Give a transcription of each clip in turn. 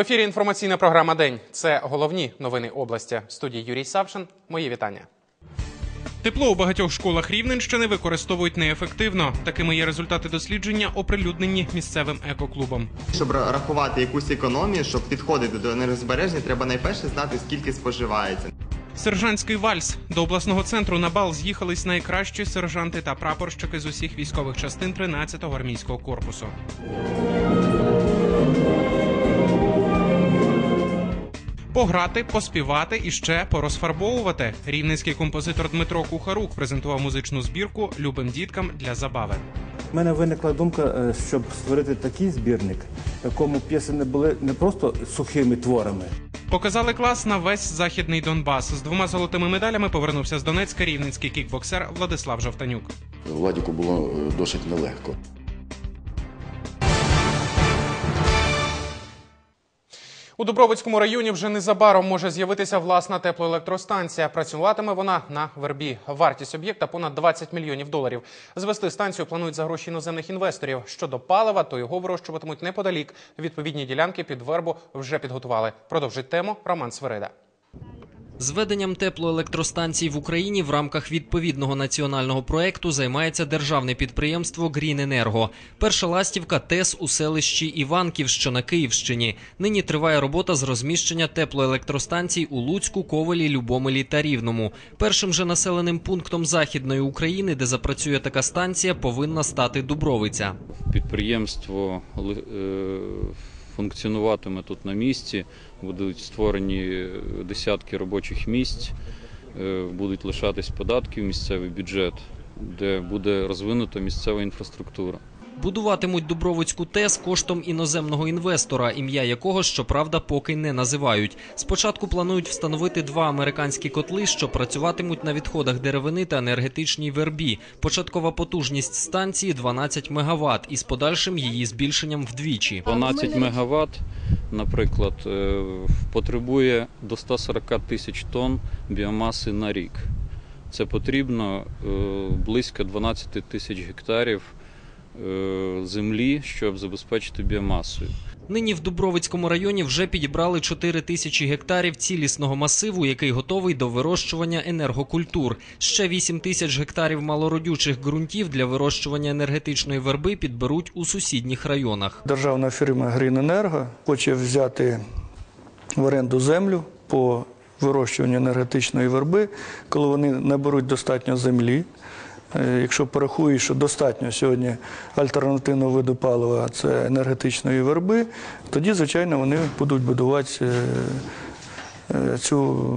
В ефірі інформаційна програма День. Це головні новини області. В студії Юрій Савшин. Мої вітання. Тепло у багатьох школах Рівненщини використовують неефективно. Такими є результати дослідження, оприлюднені місцевим екоклубом. Щоб рахувати якусь економію, щоб підходити до енергозбереження, треба найперше знати, скільки споживається. Сержантський вальс до обласного центру на бал з'їхались найкращі сержанти та прапорщики з усіх військових частин 13-го армійського корпусу. Пограти, поспівати і ще порозфарбовувати. Рівненський композитор Дмитро Кухарук презентував музичну збірку Любим діткам для забави. У мене виникла думка, е, щоб створити такий збірник, в якому п'єси не були не просто сухими творами. Показали клас на весь західний Донбас. З двома золотими медалями повернувся з Донецька рівненський кікбоксер Владислав Жовтанюк. Владіку було е, досить нелегко. У Дубровицькому районі вже незабаром може з'явитися власна теплоелектростанція. Працюватиме вона на вербі. Вартість об'єкта понад 20 мільйонів доларів. Звести станцію планують за гроші іноземних інвесторів. Щодо палива, то його вирощуватимуть неподалік. Відповідні ділянки під вербу вже підготували. Продовжить тему Роман Сверида. Зведенням теплоелектростанцій в Україні в рамках відповідного національного проекту займається державне підприємство «Гріненерго». Перша ластівка ТЕС у селищі Іванків, що на Київщині. Нині триває робота з розміщення теплоелектростанцій у Луцьку, Ковелі, Любомелі та Рівному. Першим же населеним пунктом західної України, де запрацює така станція, повинна стати Дубровиця. Підприємство е, функціонуватиме тут на місці, будуть створені е, десятки робочих місць, е, будуть лишатись податки в місцевий бюджет, де буде розвинута місцева інфраструктура. Будуватимуть Дубровицьку ТЕС коштом іноземного інвестора, ім'я якого, щоправда, поки не називають. Спочатку планують встановити два американські котли, що працюватимуть на відходах деревини та енергетичній вербі. Початкова потужність станції 12 МВт із подальшим її збільшенням вдвічі. 12 МВт, наприклад, е, потребує до 140 тисяч тонн біомаси на рік. Це потрібно е, близько 12 тисяч гектарів землі, щоб забезпечити біомасою. Нині в Дубровицькому районі вже підібрали 4 тисячі гектарів цілісного масиву, який готовий до вирощування енергокультур. Ще 8 тисяч гектарів малородючих ґрунтів для вирощування енергетичної верби підберуть у сусідніх районах. Державна фірма «Гріненерго» хоче взяти в оренду землю по вирощуванню енергетичної верби, коли вони наберуть достатньо землі. Е, Якщо порахуєш, що достатньо сьогодні альтернативного виду палива це енергетичної верби, тоді, звичайно, вони будуть будувати е, цю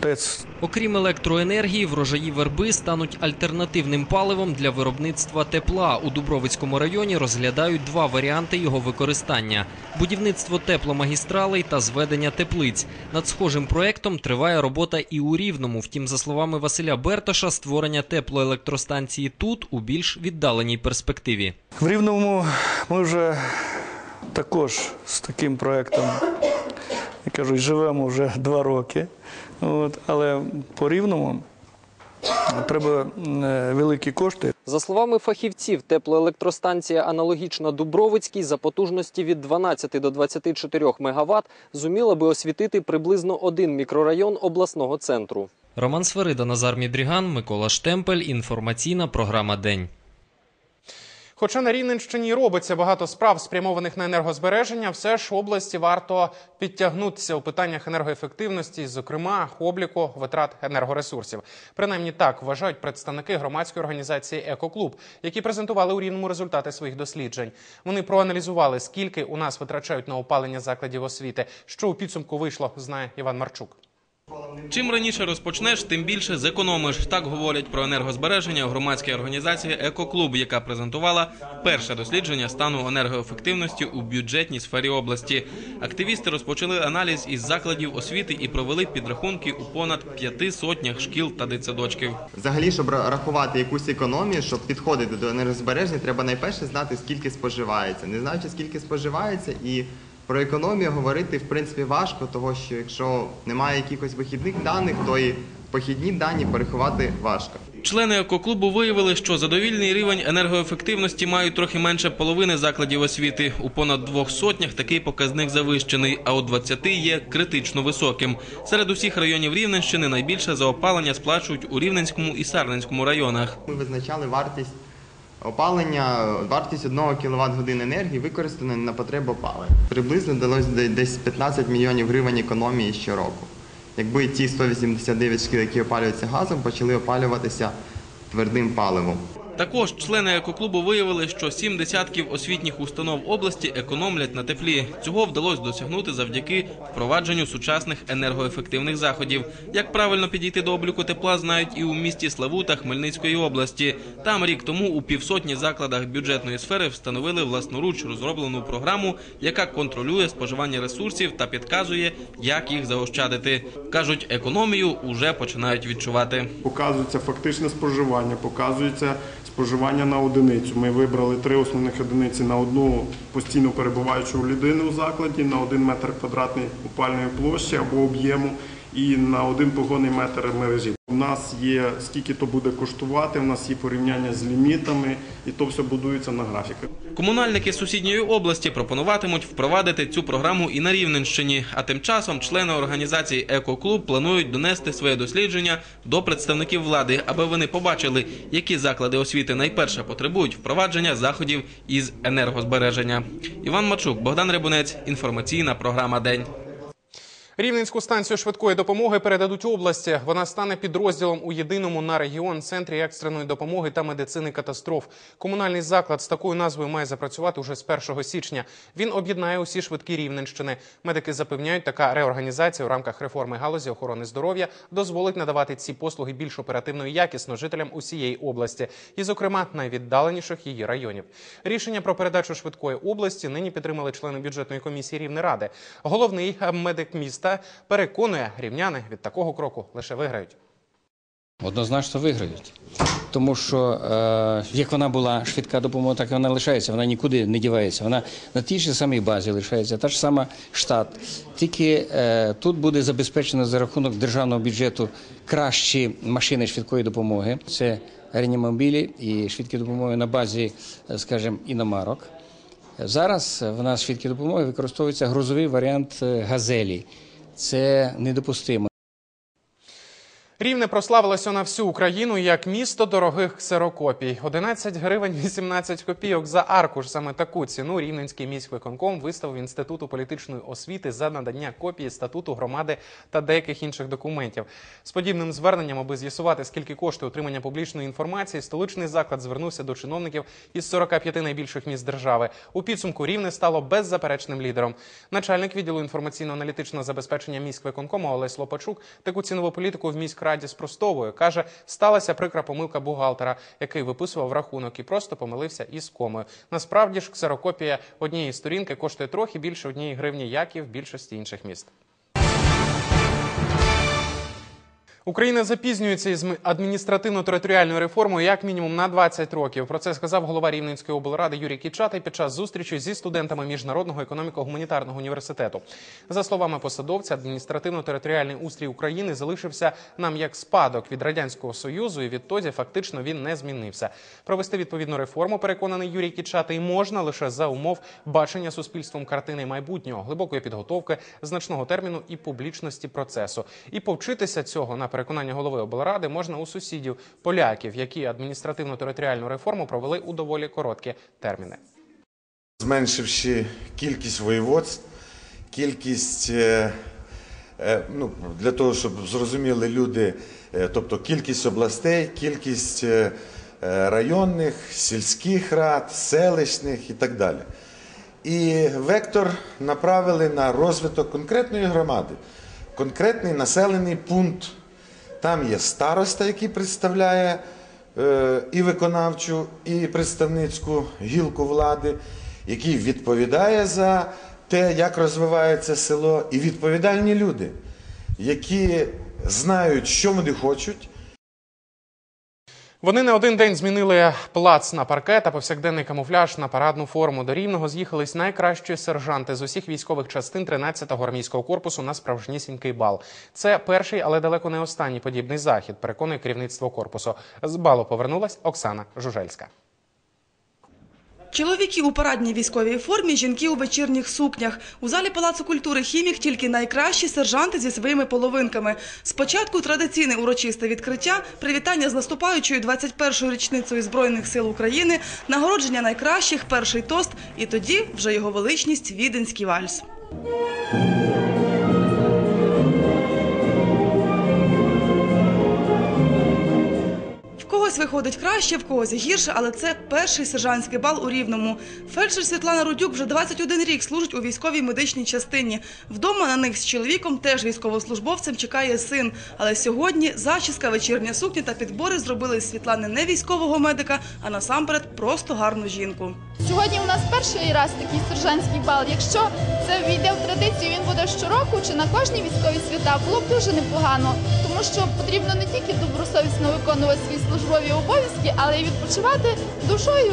ТЕЦ Окрім електроенергії, врожаї верби стануть альтернативним паливом для виробництва тепла. У Дубровицькому районі розглядають два варіанти його використання: будівництво тепломагістралей та зведення теплиць. Над схожим проектом триває робота і у Рівному. Втім, за словами Василя Берташа, створення теплоелектростанції тут у більш віддаленій перспективі. В Рівному ми вже також з таким проєктом, як кажуть, живемо вже два роки. От, але по Рівному треба е, великі кошти. За словами фахівців, теплоелектростанція аналогічна Дубровицькій за потужності від 12 до 24 МВт зуміла би освітити приблизно один мікрорайон обласного центру. Роман Сверида, Назар Мідріган, Микола Штемпель. Інформаційна програма День. Хоча на Рівненщині робиться багато справ, спрямованих на енергозбереження, все ж області варто підтягнутися у питаннях енергоефективності, зокрема обліку витрат енергоресурсів. Принаймні так вважають представники громадської організації Екоклуб, які презентували у рівному результати своїх досліджень. Вони проаналізували, скільки у нас витрачають на опалення закладів освіти. Що у підсумку вийшло, знає Іван Марчук. Чим раніше розпочнеш, тим більше зекономиш. Так говорять про енергозбереження громадській організації Екоклуб, яка презентувала перше дослідження стану енергоефективності у бюджетній сфері області. Активісти розпочали аналіз із закладів освіти і провели підрахунки у понад п'яти сотнях шкіл та дитсадочків. Взагалі, щоб рахувати якусь економію, щоб підходити до енергозбереження, треба найперше знати, скільки споживається. Не знаючи, скільки споживається, і про економію говорити в принципі важко, того що якщо немає якихось вихідних даних, то і Похідні дані порахувати важко. Члени екоклубу виявили, що задовільний рівень енергоефективності мають трохи менше половини закладів освіти. У понад двох сотнях такий показник завищений, а у 20 є критично високим. Серед усіх районів Рівненщини найбільше за опалення сплачують у Рівненському і Сарненському районах. Ми визначали вартість опалення, вартість 1 кВт години енергії використана на потребу опалення. Приблизно далось десь 15 мільйонів гривень економії щороку. Якби ті 189 шкіл, які опалюються газом, почали опалюватися твердим паливом. Також члени екоклубу виявили, що сім десятків освітніх установ області економлять на теплі. Цього вдалося досягнути завдяки впровадженню сучасних енергоефективних заходів. Як правильно підійти до обліку тепла, знають і у місті Славута Хмельницької області. Там рік тому у півсотні закладах бюджетної сфери встановили власноруч розроблену програму, яка контролює споживання ресурсів та підказує, як їх заощадити. кажуть, економію уже починають відчувати. Показується фактичне споживання, показується споживання на одиницю. Ми вибрали три основних одиниці на одну постійно перебуваючу людину у закладі, на один метр квадратний опальної площі або об'єму і на один погонний метр мережі. У нас є скільки то буде коштувати, у нас є порівняння з лімітами, і то все будується на графіках. Комунальники сусідньої області пропонуватимуть впровадити цю програму і на Рівненщині. А тим часом члени організації Екоклуб планують донести своє дослідження до представників влади, аби вони побачили, які заклади освіти найперше потребують впровадження заходів із енергозбереження. Іван Мачук, Богдан Рибунець. Інформаційна програма День. Рівненську станцію швидкої допомоги передадуть області. Вона стане підрозділом у єдиному на регіон центрі екстреної допомоги та медицини катастроф. Комунальний заклад з такою назвою має запрацювати уже з 1 січня. Він об'єднає усі швидкі рівненщини. Медики запевняють, така реорганізація у рамках реформи галузі охорони здоров'я дозволить надавати ці послуги більш оперативно і якісно жителям усієї області, і, зокрема, найвіддаленіших її районів. Рішення про передачу швидкої області нині підтримали члени бюджетної комісії Рівнеради. Головний е, медик міста переконує, рівняни від такого кроку лише виграють. Однозначно виграють. Тому що е, як вона була швидка допомога, так і вона лишається, вона нікуди не дівається. Вона на тій ж самій базі лишається, та ж сама штат. Тільки е, тут буде забезпечено за рахунок державного бюджету кращі машини швидкої допомоги. Це реанімобілі і швидкі допомоги на базі, е, скажімо, іномарок. Зараз в нас швидкі допомоги використовується грузовий варіант е, газелі. Це недопустимо. Рівне прославилося на всю Україну як місто дорогих ксерокопій. 11 гривень 18 копійок за аркуш. Саме таку ціну Рівненський міськвиконком виставив Інституту політичної освіти за надання копії статуту громади та деяких інших документів. З подібним зверненням, аби з'ясувати, скільки коштує отримання публічної інформації, столичний заклад звернувся до чиновників із 45 найбільших міст держави. У підсумку Рівне стало беззаперечним лідером. Начальник відділу інформаційно-аналітичного забезпечення міськвиконкому Олесь Лопачук таку цінову політику в міськраді спростовує. Каже, сталася прикра помилка бухгалтера, який виписував рахунок і просто помилився із комою. Насправді ж ксерокопія однієї сторінки коштує трохи більше однієї гривні, як і в більшості інших міст. Україна запізнюється із адміністративно-територіальною реформою як мінімум на 20 років. Про це сказав голова Рівненської облради Юрій Кічатий під час зустрічі зі студентами міжнародного економіко-гуманітарного університету. За словами посадовця, адміністративно-територіальний устрій України залишився нам як спадок від радянського союзу, і відтоді фактично він не змінився. Провести відповідну реформу, переконаний Юрій Кічатий, можна лише за умов бачення суспільством картини майбутнього, глибокої підготовки, значного терміну і публічності процесу. І повчитися цього на переконання голови облради можна у сусідів поляків, які адміністративно-територіальну реформу провели у доволі короткі терміни. Зменшивши кількість воєводств, кількість е, е, ну, для того, щоб зрозуміли люди, е, тобто кількість областей, кількість районних, сільських рад, селищних і так далі. І вектор направили на розвиток конкретної громади, конкретний населений пункт. Там є староста, який представляє е, і виконавчу, і представницьку гілку влади, який відповідає за те, як розвивається село, і відповідальні люди, які знають, що вони хочуть, Вони не один день змінили плац на паркет, а повсякденний камуфляж на парадну форму. До рівного з'їхались найкращі сержанти з усіх військових частин 13-го армійського корпусу на справжнісінький бал. Це перший, але далеко не останній подібний захід. Переконує керівництво корпусу. З балу повернулась Оксана Жужельська. Чоловіки у парадній військовій формі, жінки у вечірніх сукнях. У залі Палацу культури хімік тільки найкращі сержанти зі своїми половинками. Спочатку традиційне урочисте відкриття, привітання з наступаючою 21-ю річницею Збройних сил України, нагородження найкращих, перший тост і тоді вже його величність Віденський вальс. Когось виходить краще, в когось гірше, але це перший сержантський бал у Рівному. Фельдшер Світлана Рудюк вже 21 рік служить у військовій медичній частині. Вдома на них з чоловіком, теж військовослужбовцем, чекає син. Але сьогодні зачіска, вечірня сукня та підбори зробили з Світлани не військового медика, а насамперед просто гарну жінку. Сьогодні у нас перший раз такий сержантський бал. Якщо це війде в традицію, він буде щороку чи на кожні військові свята, було б дуже непогано, тому що потрібно не тільки добросовісно виконувати свої службові обов'язки, але й відпочивати душою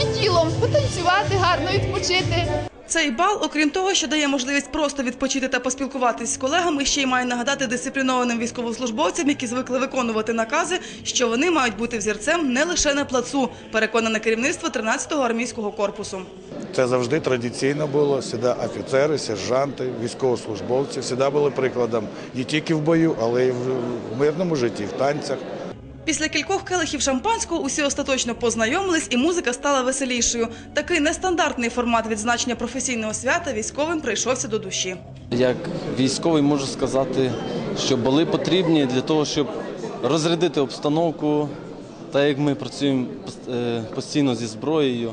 і тілом, потанцювати, гарно відпочити. Цей бал, окрім того, що дає можливість просто відпочити та поспілкуватись з колегами, ще й має нагадати дисциплінованим військовослужбовцям, які звикли виконувати накази, що вони мають бути взірцем не лише на плацу, переконане керівництво 13-го армійського корпусу. Це завжди традиційно було. Завжди офіцери, сержанти, військовослужбовці завжди були прикладом не тільки в бою, але й в мирному житті, в танцях. Після кількох келихів шампанського усі остаточно познайомились, і музика стала веселішою. Такий нестандартний формат відзначення професійного свята військовим прийшовся до душі. Як військовий можу сказати, що були потрібні для того, щоб розрядити обстановку. Та як ми працюємо е, постійно зі зброєю,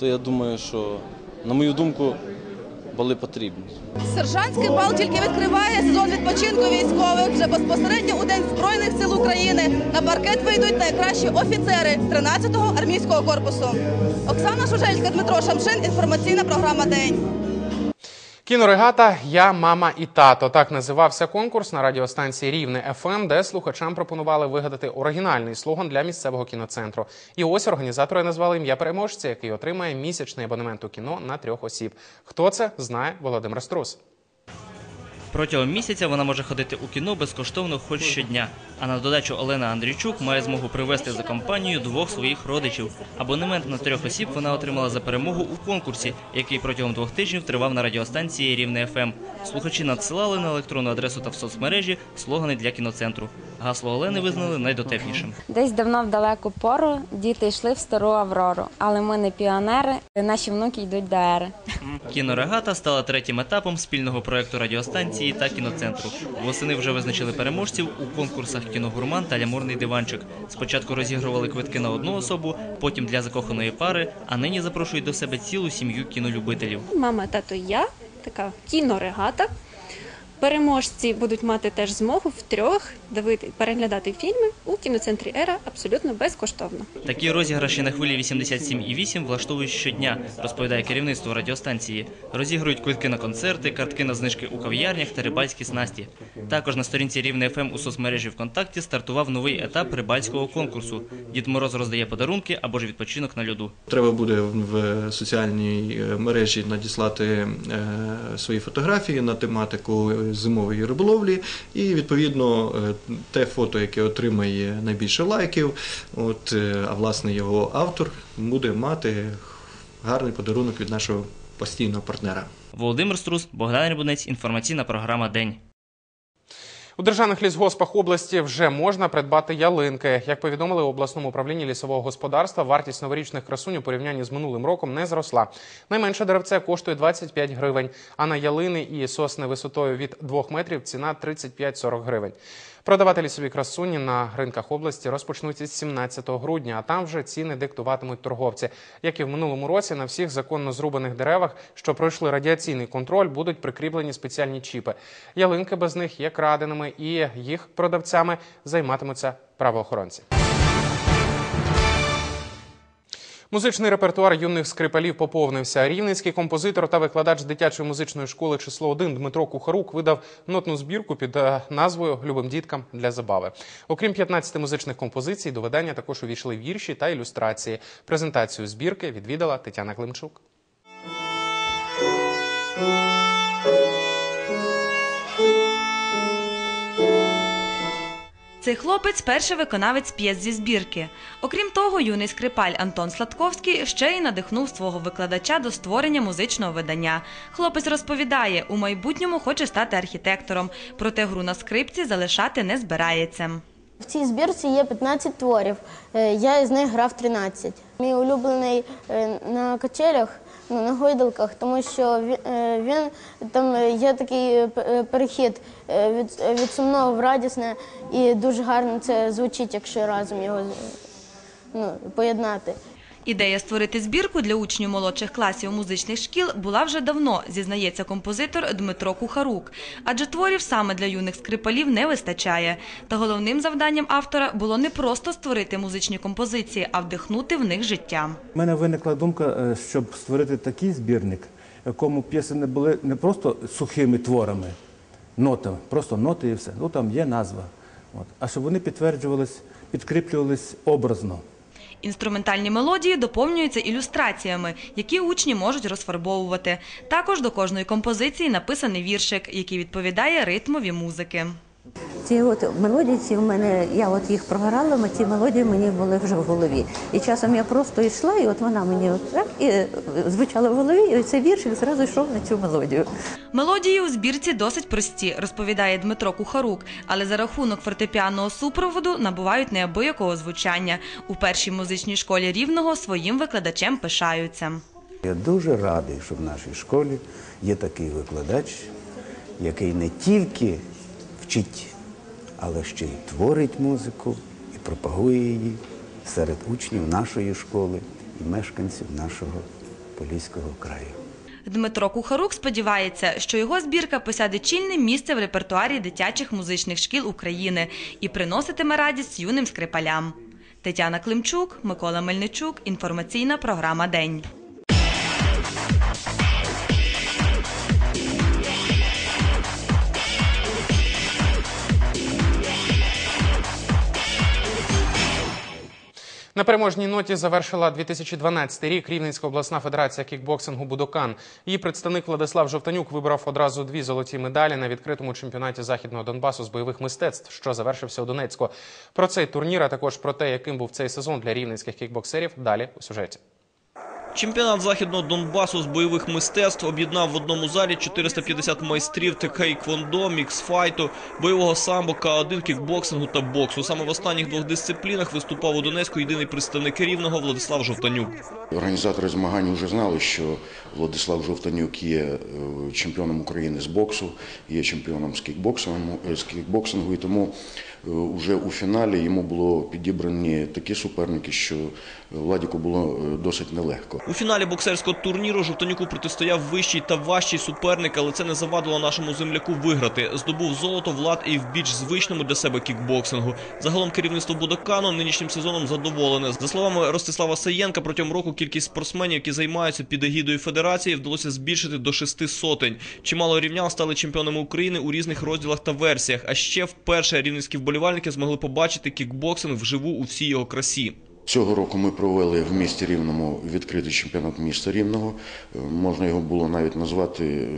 то я думаю, що, на мою думку, були потрібні. Сержантський бал тільки відкриває сезон відпочинку військових. Вже безпосередньо у День Збройних сил України на паркет вийдуть найкращі офіцери 13-го армійського корпусу. Оксана Шужельська, Дмитро Шамшин. Інформаційна програма День. Кінорегата Я, мама і тато. Так називався конкурс на радіостанції Рівне ФМ, де слухачам пропонували вигадати оригінальний слоган для місцевого кіноцентру. І ось організатори назвали ім'я переможця, який отримає місячний абонемент у кіно на трьох осіб. Хто це знає Володимир Струс. Протягом місяця вона може ходити у кіно безкоштовно хоч щодня. А на додачу Олена Андрійчук має змогу привезти за компанію двох своїх родичів. Абонемент на трьох осіб вона отримала за перемогу у конкурсі, який протягом двох тижнів тривав на радіостанції Рівне ФМ. Слухачі надсилали на електронну адресу та в соцмережі слогани для кіноцентру. Гасло Олени визнали найдотепнішим. Десь давно в далеку пору діти йшли в стару Аврору, але ми не піонери, наші внуки йдуть до ери. Кінорегата стала третім етапом спільного проекту радіостанції та кіноцентру. Восени вже визначили переможців у конкурсах кіногурман та лямурний диванчик. Спочатку розігрували квитки на одну особу, потім для закоханої пари, а нині запрошують до себе цілу сім'ю кінолюбителів. Мама, тато я, така кінорегата. Переможці будуть мати теж змогу втрьох дивити переглядати фільми у кіноцентрі Ера абсолютно безкоштовно. Такі розіграші на хвилі 87,8 влаштовують щодня, розповідає керівництво радіостанції. Розігрують квитки на концерти, картки на знижки у кав'ярнях та рибальські снасті. Також на сторінці Рівне ФМ у соцмережі ВКонтакті стартував новий етап рибальського конкурсу. Дід Мороз роздає подарунки або ж відпочинок на льоду. Треба буде в соціальній е, мережі надіслати е, свої фотографії на тематику зимової риболовлі, і відповідно е, те фото, яке отримає найбільше лайків, от а власне його автор буде мати гарний подарунок від нашого постійного партнера. Володимир Струс, Богдан Рибунець, інформаційна програма День. У державних лісгоспах області вже можна придбати ялинки. Як повідомили в обласному управлінні лісового господарства, вартість новорічних красунь у порівнянні з минулим роком не зросла. Найменше деревце коштує 25 гривень, а на ялини і сосни висотою від 2 метрів ціна 35-40 гривень. Продавати лісові красуні на ринках області розпочнуть із 17 грудня, а там вже ціни диктуватимуть торговці. Як і в минулому році, на всіх законно зрубаних деревах, що пройшли радіаційний контроль, будуть прикріплені спеціальні чіпи. Ялинки без них є краденими, і їх продавцями займатимуться правоохоронці. Музичний репертуар юних скрипалів поповнився. Рівненський композитор та викладач дитячої музичної школи число 1 Дмитро Кухарук видав нотну збірку під е, назвою Любим діткам для забави. Окрім 15 музичних композицій, до видання також увійшли вірші та ілюстрації. Презентацію збірки відвідала Тетяна Климчук. Цей хлопець перший виконавець п'єс зі збірки. Окрім того, юний скрипаль Антон Сладковський ще й надихнув свого викладача до створення музичного видання. Хлопець розповідає, у майбутньому хоче стати архітектором, проте гру на скрипці залишати не збирається. В цій збірці є 15 творів. Е, Я із них грав 13. Мій улюблений е, на качелях, на гойдалках, тому що він, е, він там е, є такий е, перехід від, від сумного в радісне, і дуже гарно це звучить, якщо разом його ну, поєднати. Ідея створити збірку для учнів молодших класів музичних шкіл була вже давно, зізнається композитор Дмитро Кухарук. Адже творів саме для юних скрипалів не вистачає. Та головним завданням автора було не просто створити музичні композиції, а вдихнути в них життя. У мене виникла думка, е, щоб створити такий збірник, якому п'єси не були не просто сухими творами, нотами, просто ноти і все. Ну там є назва. От. А щоб вони підтверджувались, підкріплювались образно. Інструментальні мелодії доповнюються ілюстраціями, які учні можуть розфарбовувати. Також до кожної композиції написаний віршик, який відповідає ритмові музики. Ці от мелодії, ці в мене, я от їх програла, ці мелодії мені були вже в голові. І часом я просто йшла, і от вона мені от так і е, звучала в голові, і цей віршик зразу йшов на цю мелодію. Мелодії у збірці досить прості, розповідає Дмитро Кухарук, але за рахунок фортепіанного супроводу набувають неабиякого звучання. У першій музичній школі рівного своїм викладачем пишаються. Я дуже радий, що в нашій школі є такий викладач, який не тільки вчить, але ще й творить музику і пропагує її серед учнів нашої школи і мешканців нашого Поліського краю. Дмитро Кухарук сподівається, що його збірка посяде чільне місце в репертуарі дитячих музичних шкіл України і приноситиме радість юним скрипалям. Тетяна Климчук, Микола Мельничук. Інформаційна програма День. На переможній ноті завершила 2012 рік Рівненська обласна федерація кікбоксингу Будокан. Її представник Владислав Жовтанюк вибрав одразу дві золоті медалі на відкритому чемпіонаті західного Донбасу з бойових мистецтв, що завершився у Донецьку. Про цей турнір, а також про те, яким був цей сезон для рівненських кікбоксерів. Далі у сюжеті. Чемпіонат західного Донбасу з бойових мистецтв об'єднав в одному залі 450 майстрів тхейквондо, міксфайту, бойового самбо, К1, кікбоксингу та боксу. Саме в останніх двох дисциплінах виступав у Донецьку єдиний представник рівного Владислав Жовтанюк. Організатори змагань вже знали, що Владислав Жовтанюк є е, чемпіоном України з боксу, є чемпіоном з кікбоксингу, е, з кікбоксингу і тому вже у фіналі йому було підібрані такі суперники, що Владіку було е, досить нелегко. У фіналі боксерського турніру Жовтанюку протистояв вищий та важчий суперник, але це не завадило нашому земляку виграти. Здобув золото влад і в більш звичному для себе кікбоксингу. Загалом керівництво Будокану нинішнім сезоном задоволене. За словами Ростислава Саєнка, протягом року кількість спортсменів, які займаються під егідою федерації, вдалося збільшити до шести сотень. Чимало рівнян стали чемпіонами України у різних розділах та версіях. А ще вперше рівненські вболівальники змогли побачити кікбоксинг вживу у всій його красі. Цього року ми провели в місті Рівному відкритий чемпіонат міста Рівного. Е, Можна його було навіть назвати е,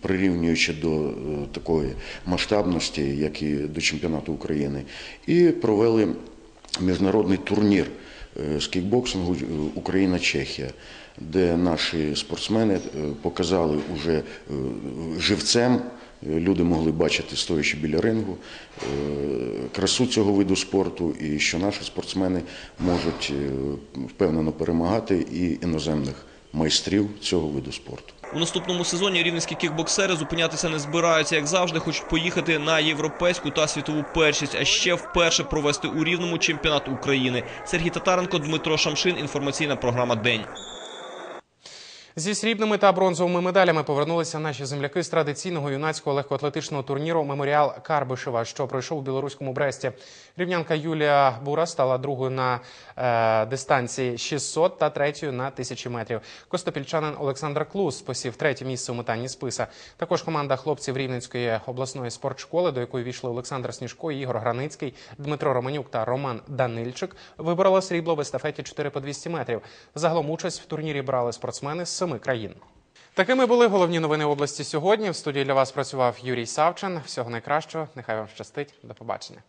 прирівнюючи до е, такої масштабності, як і до чемпіонату України. І провели міжнародний турнір з кікбоксингу Україна-Чехія, де наші спортсмени показали уже живцем. Е, Люди могли бачити, стоячи біля рингу, е, красу цього виду спорту, і що наші спортсмени можуть е, впевнено перемагати і іноземних майстрів цього виду спорту. У наступному сезоні рівненські кікбоксери зупинятися не збираються, як завжди, хочуть поїхати на європейську та світову першість, а ще вперше провести у рівному чемпіонат України. Сергій Татаренко, Дмитро Шамшин. Інформаційна програма День. Зі срібними та бронзовими медалями повернулися наші земляки з традиційного юнацького легкоатлетичного турніру Меморіал Карбишева, що пройшов у білоруському Бресті. Рівнянка Юлія Бура стала другою на е, дистанції 600 та третьою на 1000 метрів. Костопільчанин Олександр Клус посів третє місце у метанні списа. Також команда хлопців Рівненської обласної спортшколи, до якої війшли Олександр Сніжко, Ігор Границький, Дмитро Романюк та Роман Данильчик, виборола срібло в естафеті 4 по 200 метрів. Загалом участь в турнірі брали спортсмени з семи країн. Такими були головні новини області сьогодні. В студії для вас працював Юрій Савчин. Всього найкращого. Нехай вам щастить. До побачення.